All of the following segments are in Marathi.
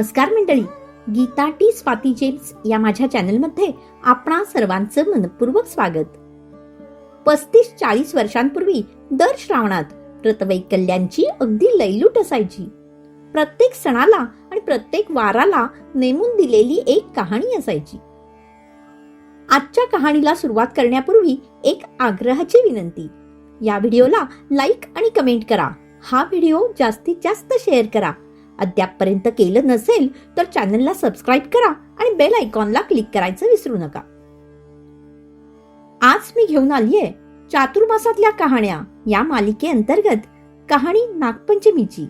नमस्कार मंडळी. गीता टी स्वाती जेम्स या माझ्या चॅनलमध्ये आपणा सर्वांचं मनपूर्वक स्वागत. पस्तीस चाळीस वर्षांपूर्वी दर श्रावणात व्रतवैकल्यांची अगदी लैलूट असायची. प्रत्येक सणाला आणि प्रत्येक वाराला नेमून दिलेली एक कहाणी असायची. आजच्या कहाणीला सुरुवात करण्यापूर्वी एक आग्रहाची विनंती. या व्हिडिओला लाईक आणि कमेंट करा. हा व्हिडिओ जास्तीत जास्त शेअर करा. अद्यापपर्यंत केलं नसेल तर चॅनलला सबस्क्राईब करा आणि बेल आयकॉनला क्लिक करायचं विसरू नका. आज मी घेऊन आलीये चातुर्मासातल्या कहाण्या या मालिकेअंतर्गत कहाणी नागपंचमीची.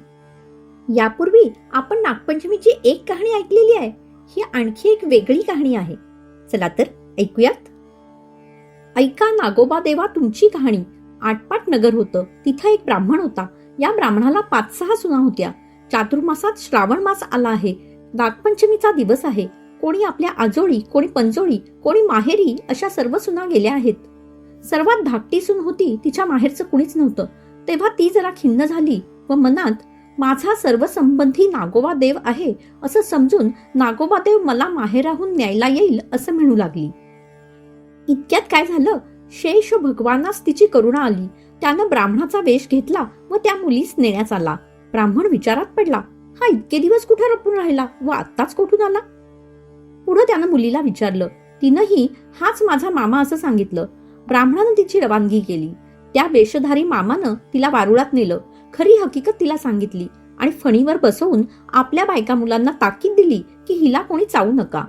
यापूर्वी आपण नागपंचमीची एक कहाणी ऐकलेली आहे. ही आणखी एक वेगळी कहाणी आहे. चला तर ऐकूयात. ऐका नागोबा देवा तुमची कहाणी. आटपाट नगर होतं. तिथं एक ब्राह्मण होता. या ब्राह्मणाला पाच सहा सुना होत्या. चातुर्मासात श्रावण मास आला आहे. नागपंचमीचा दिवस आहे. कोणी आपल्या आजोळी कोणी पंजोळी कोणी माहेरी अशा सर्व सुना गेल्या आहेत. सर्वात धाकटी सून होती तिच्या माहेरचं कुणीच नव्हतं. तेव्हा ती जरा खिन्न झाली व मनात माझा सर्व संबंधी नागोबा देव आहे असं समजून नागोबा देव मला माहेराहून न्यायला येईल असं म्हणू लागली. इतक्यात काय झालं? शेष भगवानास तिची करुणा आली. त्यानं ब्राह्मणाचा वेश घेतला व त्या मुलीस नेण्यात आला. ब्राह्मण विचारात पडला हा इतके दिवस कुठे रपून राहिला व आत्ताच कुठून आला? पुढं त्यानं मुलीला विचारलं तिनंही हाच माझा मामा असं सांगितलं. ब्राह्मणानं तिची रवानगी केली. त्या वेषधारी मामानं तिला वारुळात नेलं. खरी हकीकत तिला सांगितली आणि फणीवर बसवून आपल्या बायका मुलांना ताकीद दिली की हिला कोणी चावू नका.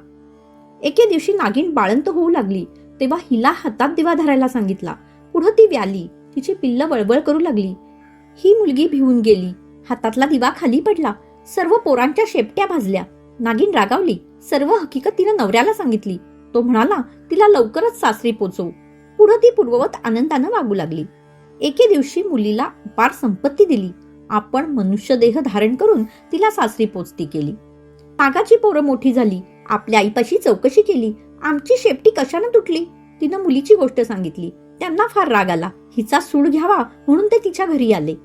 एके दिवशी नागिन बाळंत होऊ लागली तेव्हा हिला हातात दिवा धरायला सांगितला. पुढं ती व्याली तिची पिल्ल वळवळ करू लागली. ही मुलगी भिवून गेली. हातातला दिवा खाली पडला. सर्व पोरांच्या शेपट्या भाजल्या. नागिन रागावली. सर्व हकीकत तिनं नवऱ्याला सांगितली. तो म्हणाला तिला लवकरच सासरी पोचवू. पुढं ती पूर्ववत आनंदानं वागू लागली. एके दिवशी मुलीला अपार संपत्ती दिली. आपण मनुष्य देह धारण करून तिला सासरी पोचती केली. नागाची पोरं मोठी झाली. आपल्या आईपाशी चौकशी केली. आमची शेपटी कशानं तुटली? तिनं मुलीची गोष्ट सांगितली. त्यांना फार राग आला. हिचा सूड घ्यावा म्हणून ते तिच्या घरी आले.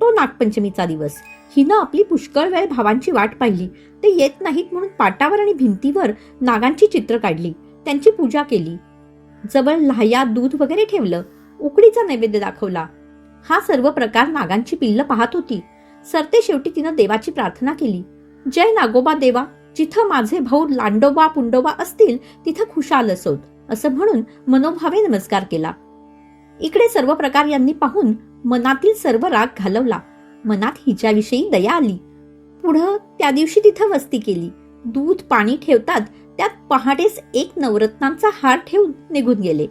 तो नागपंचमीचा दिवस. हिनं आपली पुष्कळ वेळ भावांची वाट पाहिली. ते येत नाहीत म्हणून पाटावर आणि भिंतीवर नागांची चित्र काढली. त्यांची पूजा केली. जवळ लाह्या दूध वगैरे ठेवलं. उकडीचा नैवेद्य दाखवला. हा सर्व प्रकार नागांची पिल्ल पाहत होती. सरते शेवटी तिनं देवाची प्रार्थना केली. जय नागोबा देवा जिथं माझे भाऊ लांडोबा पुंडोबा असतील तिथं खुशाल असोत असं म्हणून मनोभावे नमस्कार केला. इकडे सर्व प्रकार यांनी पाहून मनातील सर्व राग घालवला. मनात हिच्याविषयी दया आली. पुढं त्या दिवशी तिथं वस्ती केली. दूध पाणी ठेवतात त्यात पहाटेस एक नवरत्नांचा हार ठेवून निघून गेले.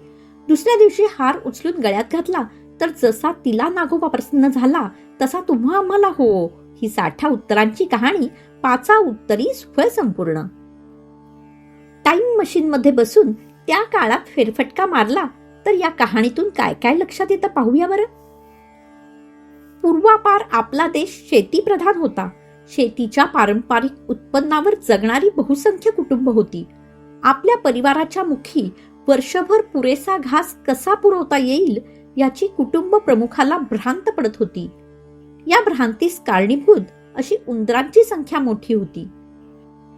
दुसऱ्या दिवशी हार उचलून गळ्यात घातला तर जसा तिला नागोबा प्रसन्न झाला तसा तुम्हा आम्हाला हो ही साठा उत्तरांची कहाणी पाचा उत्तरी सुफळ संपूर्ण. टाइम मशीन मध्ये बसून त्या काळात फेरफटका मारला तर या कहाणीतून काय काय लक्षात येतं पाहूया बरं? पूर्वापार आपला देश शेतीप्रधान होता. शेतीच्या पारंपरिक उत्पन्नावर जगणारी बहुसंख्य कुटुंब होती. आपल्या परिवाराच्या मुखी वर्षभर पुरेसा घास कसा पुरवता येईल याची कुटुंब प्रमुखाला भ्रांत पडत होती. या भ्रांतीस कारणीभूत अशी उंदरांची संख्या मोठी होती.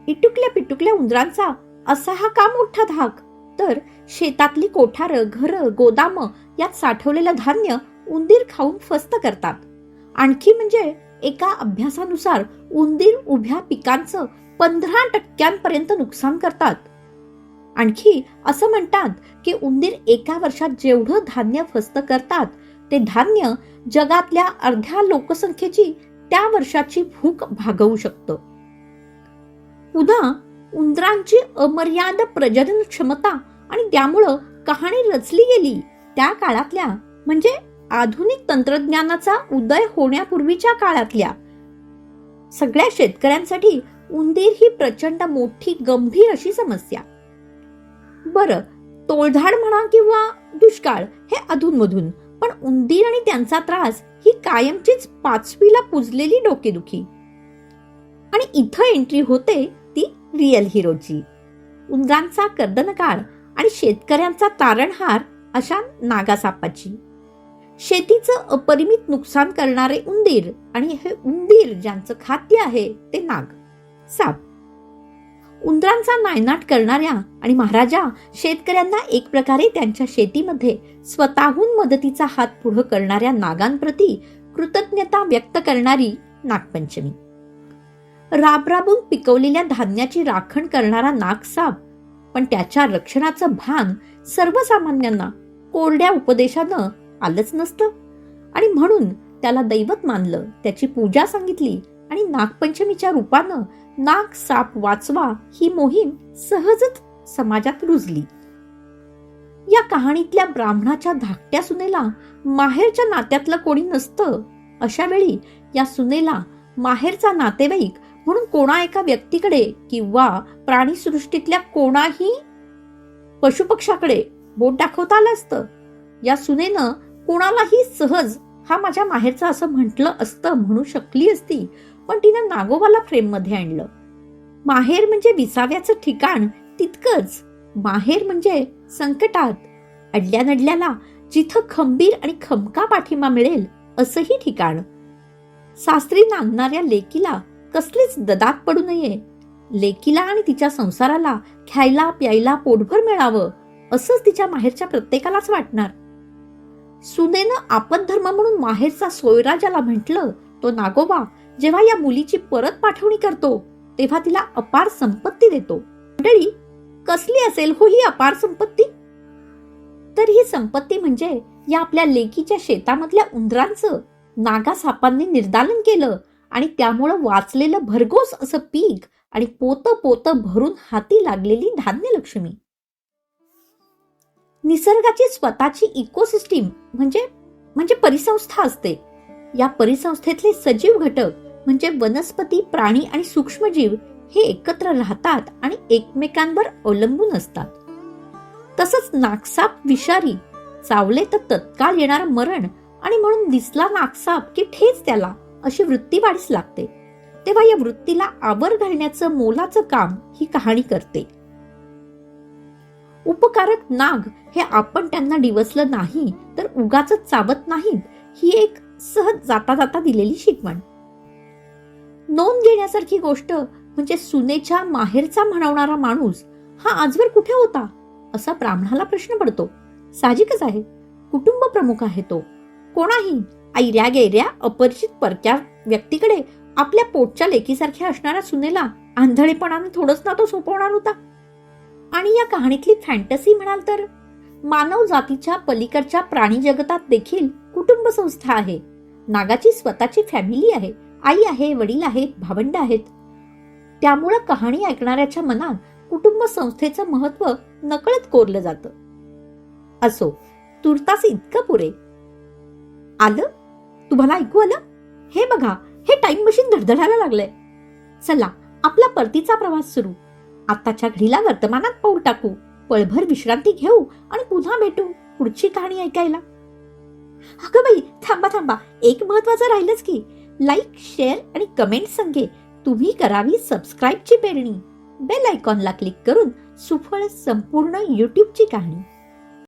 इटुकल्या पिटुकल्या उंदरांचा असा हा का मोठा धाक? तर शेतातली कोठार घर गोदाम यात साठवलेलं धान्य उंदीर खाऊन फस्त करतात. आणखी म्हणजे एका अभ्यासानुसार उंदीर उभ्या पिकांचं पंधरा टक्क्यांपर्यंत नुकसान करतात. आणखी असं म्हणतात की उंदीर एका वर्षात जेवढं धान्य फस्त करतात ते धान्य जगातल्या अर्ध्या लोकसंख्येची त्या वर्षाची भूक भागवू शकतं. पुन्हा उंदरांची अमर्याद प्रजनन क्षमता आणि त्यामुळं कहाणी रचली गेली. त्या काळातल्या म्हणजे आधुनिक तंत्रज्ञानाचा उदय होण्यापूर्वीच्या काळातल्या. सगळ्या शेतकऱ्यांसाठी उंदीर ही प्रचंड मोठी गंभीर अशी समस्या. बरं तोळधाड म्हणा किंवा दुष्काळ हे अधूनमधून पण उंदीर आणि त्यांचा त्रास ही कायमचीच पाचवीला पुजलेली डोकेदुखी. आणि इथं एंट्री होते ती रिअल हिरोची उंदरांचा कर्दनकाळ आणि शेतकऱ्यांचा तारणहार अशा नागासापाची. शेतीचं अपरिमित नुकसान करणारे उंदीर आणि हे उंदीर ज्यांचं खाद्य आहे ते नाग. साप. उंदरांचा नायनाट करणाऱ्या आणि महाराजा शेतकऱ्यांना एक प्रकारे त्यांच्या शेतीमध्ये स्वतःहून मदतीचा हात पुढं करणाऱ्या नागांप्रती कृतज्ञता व्यक्त करणारी नागपंचमी. राबराबून पिकवलेल्या धान्याची राखण करणारा नागसाप पण त्याच्या रक्षणाचं भान सर्वसामान्यांना कोरड्या उपदेशानं आलंच नसतं. आणि म्हणून त्याला दैवत मानलं त्याची पूजा सांगितली आणि नागपंचमीच्या रूपानं नाग साप वाचवा ही मोहीम सहजच समाजात रुजली. या कहाणीतल्या ब्राह्मणाच्या धाकट्या सुनेला माहेरच्या नात्यातलं कोणी नसतं. अशा वेळी या सुनेला माहेरचा नातेवाईक म्हणून कोणा एका व्यक्तीकडे किंवा प्राणीसृष्टीतल्या कोणाही पशुपक्षाकडे बोट दाखवता आलं असतं. या सुनेनं कोणालाही सहज हा माझ्या माहेरचा असं म्हटलं असतं म्हणू शकली असती पण तिनं नागोबाला फ्रेममध्ये आणलं. माहेर म्हणजे विसाव्याचं ठिकाण तितकंच. माहेर म्हणजे संकटात अडल्या नडल्याला जिथं खंबीर आणि खमका पाठिंबा मिळेल असंही ठिकाण. सासरी नांदणाऱ्या लेकीला कसलीच ददात पडू नये. लेकीला आणि तिच्या संसाराला खायला प्यायला पोटभर मिळावं असंच तिच्या माहेरच्या प्रत्येकालाच वाटणार. सुनेनं आपत धर्म म्हणून माहेरचा सोयरा ज्याला म्हटलं तो नागोबा जेव्हा या मुलीची परत पाठवणी करतो तेव्हा तिला अपार संपत्ती देतो. मंडळी कसली असेल हो ही अपार संपत्ती? तर ही संपत्ती म्हणजे या आपल्या लेकीच्या शेतामधल्या उंदरांचं नागा सापांनी निर्दालन केलं आणि त्यामुळं वाचलेलं भरघोस असं पीक आणि पोत पोत भरून हाती लागलेली धान्य लक्ष्मी निसर्गाची स्वतःची इकोसिस्टीम म्हणजे म्हणजे परिसंस्था असते. या परिसंस्थेतले सजीव घटक म्हणजे वनस्पती प्राणी आणि सूक्ष्मजीव हे एकत्र राहतात आणि एकमेकांवर अवलंबून असतात. तसंच नागसाप विषारी चावले तर तत्काळ येणार मरण आणि म्हणून दिसला नागसाप की ठेच त्याला. अशी वृत्ती वाढीस लागते. तेव्हा या वृत्तीला आवर घालण्याचं मोलाचं काम ही कहाणी करते. उपकारक नाग हे आपण त्यांना डिवसलं नाही तर उगाच चावत नाहीत ही एक सहज जाता जाता दिलेली शिकवण. नोंद घेण्यासारखी गोष्ट म्हणजे सुनेच्या माहेरचा म्हणवणारा माणूस हा आजवर कुठे होता? असा ब्राह्मणाला प्रश्न पडतो. साहजिकच आहे. कुटुंब प्रमुख आहे तो. कोणाही ऐऱ्या गैऱ्या अपरिचित परक्या व्यक्तीकडे आपल्या पोटच्या लेकीसारख्या असणाऱ्या सुनेला आंधळेपणाने थोडंच ना तो सोपवणार होता. आणि या कहाणीतली फॅन्टसी म्हणाल तर मानव जातीच्या पलीकडच्या प्राणी जगतात देखील कुटुंब संस्था आहे. नागाची स्वतःची फॅमिली आहे आई आहे वडील आहेत भावंड आहेत. त्यामुळं कहाणी ऐकणाऱ्याच्या मनात कुटुंब संस्थेचं महत्त्व नकळत कोरलं जातं. असो तुर्तास इतकं पुरे. आलं? तुम्हाला ऐकू आलं? हे बघा हे टाइम मशीन धडधडायला लागलंय. चला आपला परतीचा प्रवास सुरू. आताच्या घडीला वर्तमानात पाऊल टाकू. पळभर विश्रांती घेऊ आणि पुन्हा भेटू. पुढची कहाणी ऐकायला. अगं बाई थांबा थांबा. एक महत्वाचं राहिलंच की. लाईक शेअर आणि कमेंट संगे तुम्ही करावी सबस्क्राईबची पेरणी. बेल आयकॉनला क्लिक करून सुफळ संपूर्ण युट्यूबची कहाणी.